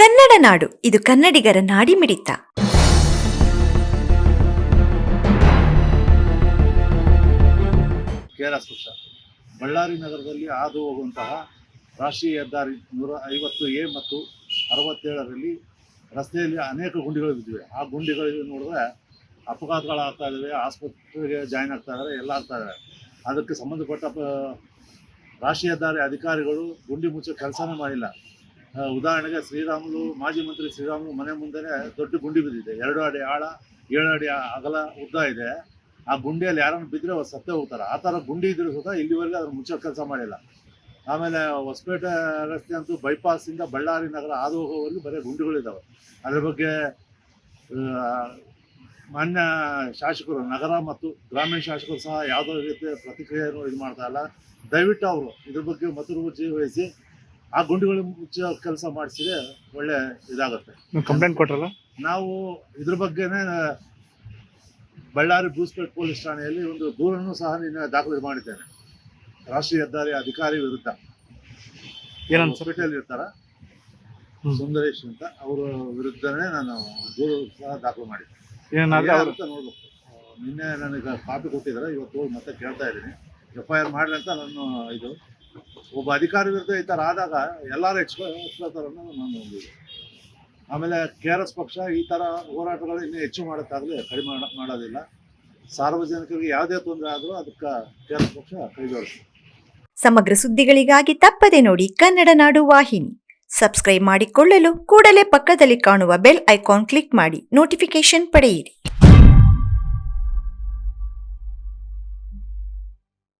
ಕನ್ನಡ ನಾಡು, ಇದು ಕನ್ನಡಿಗರ ನಾಡಿ ಮಿಡಿತ. ಬಳ್ಳಾರಿ ನಗರದಲ್ಲಿ ಹಾದು ಹೋಗುವಂತಹ ರಾಷ್ಟ್ರೀಯ ಹೆದ್ದಾರಿ ನೂರ ಐವತ್ತು ಎ ಮತ್ತು ಅರವತ್ತೇಳರಲ್ಲಿ ರಸ್ತೆಯಲ್ಲಿ ಅನೇಕ ಗುಂಡಿಗಳು ಬಿದ್ದಿವೆ. ಆ ಗುಂಡಿಗಳಿಗೆ ನೋಡಿದ್ರೆ ಅಪಘಾತಗಳು ಆಗ್ತಾ ಇದ್ದಾವೆ ಆಸ್ಪತ್ರೆಗೆ ಜಾಯ್ನ್ ಆಗ್ತಾ ಇದ್ದಾರೆ ಎಲ್ಲ ಆಗ್ತಾ ಇದ್ದಾರೆ ಅದಕ್ಕೆ ಸಂಬಂಧಪಟ್ಟ ರಾಷ್ಟ್ರೀಯ ಹೆದ್ದಾರಿ ಅಧಿಕಾರಿಗಳು ಗುಂಡಿ ಮುಚ್ಚೋ ಕೆಲಸನೇ ಮಾಡಿಲ್ಲ. ಉದಾಹರಣೆಗೆ ಶ್ರೀರಾಮುಲು, ಮಾಜಿ ಮಂತ್ರಿ ಶ್ರೀರಾಮುಲು ಮನೆ ಮುಂದೆನೇ ದೊಡ್ಡ ಗುಂಡಿ ಬಿದ್ದಿದೆ. ಎರಡು ಅಡಿ ಆಳ, ಏಳು ಅಡಿ ಅಗಲ ಉದ್ದ ಇದೆ. ಆ ಗುಂಡಿಯಲ್ಲಿ ಯಾರನ್ನು ಬಿದ್ದರೆ ಅವ್ರು ಸತ್ತೇ ಹೋಗ್ತಾರೆ. ಆ ಥರ ಗುಂಡಿ ಇದ್ರೂ ಸಹ ಇಲ್ಲಿವರೆಗೆ ಅದ್ರ ಮುಚ್ಚೋ ಕೆಲಸ ಮಾಡಿಲ್ಲ. ಆಮೇಲೆ ಹೊಸಪೇಟೆ ರಸ್ತೆ ಅಂತೂ ಬೈಪಾಸಿಂದ ಬಳ್ಳಾರಿ ನಗರ ಹಾದು ಹೋಗೋವರೆಗೂ ಬರೀ ಗುಂಡಿಗಳಿದ್ದಾವೆ ಅದ್ರ ಬಗ್ಗೆ ಮಾನ್ಯ ಶಾಸಕರು, ನಗರ ಮತ್ತು ಗ್ರಾಮೀಣ ಶಾಸಕರು ಸಹ ಯಾವುದೋ ರೀತಿಯ ಪ್ರತಿಕ್ರಿಯೆಯನ್ನು ಇದು ಮಾಡ್ತಾ ಇಲ್ಲ. ದಯವಿಟ್ಟು ಅವರು ಇದ್ರ ಬಗ್ಗೆ ಮತ್ತೊಂದು ವಹಿಸಿ ಆ ಗುಂಡಿಗಳು ಮುಚ್ಚೋ ಕೆಲಸ ಮಾಡಿಸಿದ್ರೆ ಒಳ್ಳೆ ಇದಾಗುತ್ತೆ. ಕಂಪ್ಲೇಂಟ್ ಕೊಟ್ರಲ್ಲ? ನಾವು ಇದ್ರ ಬಗ್ಗೆನೇ ಬಳ್ಳಾರಿ ಬೂಸ್ಪೇಟ್ ಪೊಲೀಸ್ ಠಾಣೆಯಲ್ಲಿ ಒಂದು ದೂರನ್ನು ಸಹ ನಿನ್ನೆ ದಾಖಲೆ ಮಾಡಿದ್ದೇನೆ. ರಾಷ್ಟ್ರೀಯ ಹೆದ್ದಾರಿ ಅಧಿಕಾರಿ ವಿರುದ್ಧ. ಏನಂತ ಇರ್ತಾರ. ಸುಂದರೇಶ್ ಅಂತ ಅವರ ವಿರುದ್ಧನೇ ನಾನು ದೂರು ಸಹ ದಾಖಲು ಮಾಡಿದ್ದೆ. ನೋಡ್ಬೇಕು. ನಿನ್ನೆ ನನಗೆ ಕಾಪಿ ಕೊಟ್ಟಿದ್ದಾರೆ ಇವತ್ತು ಮತ್ತೆ ಕೇಳ್ತಾ ಇದ್ದೀನಿ. ಎಫ್ ಐ ಆರ್ ಮಾಡ್ರಿ ಅಂತ ನಾನು ಇದು. ಒಬ್ಬ ಅಧಿಕಾರಿ ವಿರುದ್ಧ ಈ ಥರ ಆದಾಗ ಎಲ್ಲರೂ ಅನ್ನೋದು ನಾನು ಒಂದು ಆಮೇಲೆ ಕೆ ಆರ್ ಎಸ್ ಪಕ್ಷ ಈ ಥರ ಹೋರಾಟಗಳು ಇನ್ನೂ ಹೆಚ್ಚು ಮಾಡೋಕ್ಕಾಗಲಿ ಕಡಿಮೆ ಮಾಡ- ಮಾಡೋದಿಲ್ಲ. ಸಾರ್ವಜನಿಕರಿಗೆ ಯಾವುದೇ ತೊಂದರೆ ಆದರೂ ಅದಕ್ಕೆ ಕೆ ಆರ್ ಎಸ್ ಪಕ್ಷ ಕೈ ಸಮಗ್ರ ಸುದ್ದಿಗಳಿಗಾಗಿ ತಪ್ಪದೆ ನೋಡಿ ಕನ್ನಡ ನಾಡು ವಾಹಿನಿ. ಸಬ್ಸ್ಕ್ರೈಬ್ ಮಾಡಿಕೊಳ್ಳಲು ಕೂಡಲೇ ಪಕ್ಕದಲ್ಲಿ ಕಾಣುವ ಬೆಲ್ ಐಕಾನ್ ಕ್ಲಿಕ್ ಮಾಡಿ ನೋಟಿಫಿಕೇಶನ್ ಪಡೆಯಿರಿ.